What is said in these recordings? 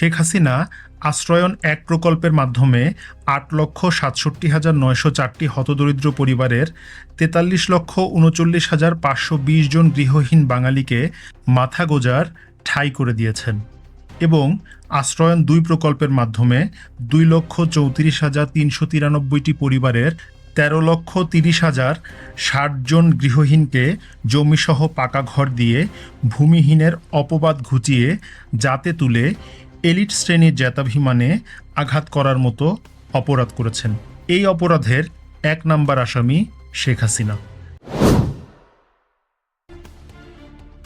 শেখ হাসিনা আশ্রয়ন এক প্রকল্পের মাধ্যমে আট লক্ষ সাতষট্টি হাজার নয়শো চারটি হতদরিদ্র পরিবারের তেতাল্লিশ লক্ষ উনচল্লিশ হাজার পাঁচশো বিশ জন গৃহহীন বাঙালিকে মাথা গোজার ঠাঁই করে দিয়েছেন এবং আশ্রয়ন দুই প্রকল্পের মাধ্যমে দুই লক্ষ চৌত্রিশ হাজার তিনশো তিরানব্বইটি পরিবারের তেরো লক্ষ তিরিশ হাজার ষাট জন গৃহহীনকে জমিসহ পাকা ঘর দিয়ে ভূমিহীনের অপবাদ ঘুচিয়ে যাতে তুলে এলিট শ্রেণির জ্ঞাতাভিমানে আঘাত করার মতো অপরাধ করেছেন। এই অপরাধের এক নাম্বার আসামি শেখ হাসিনা।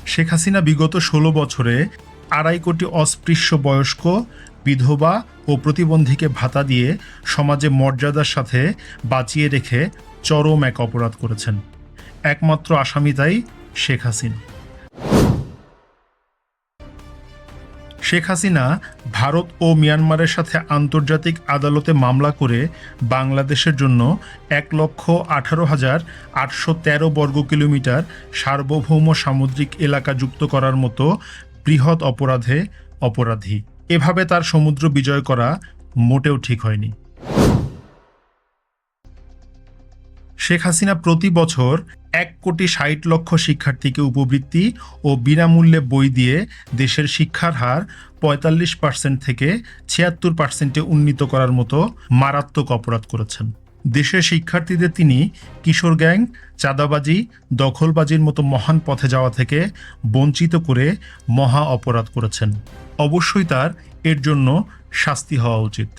শেখ হাসিনা বিগত ষোলো বছরে আড়াই কোটি অস্পৃশ্য বয়স্ক, বিধবা ও প্রতিবন্ধীকে ভাতা দিয়ে সমাজে মর্যাদার সাথে বাঁচিয়ে রেখে চরম এক অপরাধ করেছেন। একমাত্র আসামি তাই শেখ হাসিনা। শেখ হাসিনা ভারত ও মিয়ানমারের সাথে আন্তর্জাতিক আদালতে মামলা করে বাংলাদেশের জন্য এক লক্ষ আঠারো হাজার আটশো তেরো বর্গ কিলোমিটার সার্বভৌম সামুদ্রিক এলাকা যুক্ত করার মতো বৃহৎ অপরাধে অপরাধী। এভাবে তার সমুদ্র বিজয় করা মোটেও ঠিক হয়নি। শেখ হাসিনা প্রতি বছর এক কোটি ষাট লক্ষ শিক্ষার্থীকে উপবৃত্তি ও বিনামূল্যে বই দিয়ে দেশের শিক্ষার হার পঁয়তাল্লিশ পার্সেন্ট থেকে ছিয়াত্তর পার্সেন্টে উন্নীত করার মতো মারাত্মক অপরাধ করেছেন। দেশের শিক্ষার্থীদের তিনি কিশোর গ্যাং, চাঁদাবাজি, দখলবাজির মতো মহান পথে যাওয়া থেকে বঞ্চিত করে মহা অপরাধ করেছেন। অবশ্যই তার এর জন্য শাস্তি হওয়া উচিত।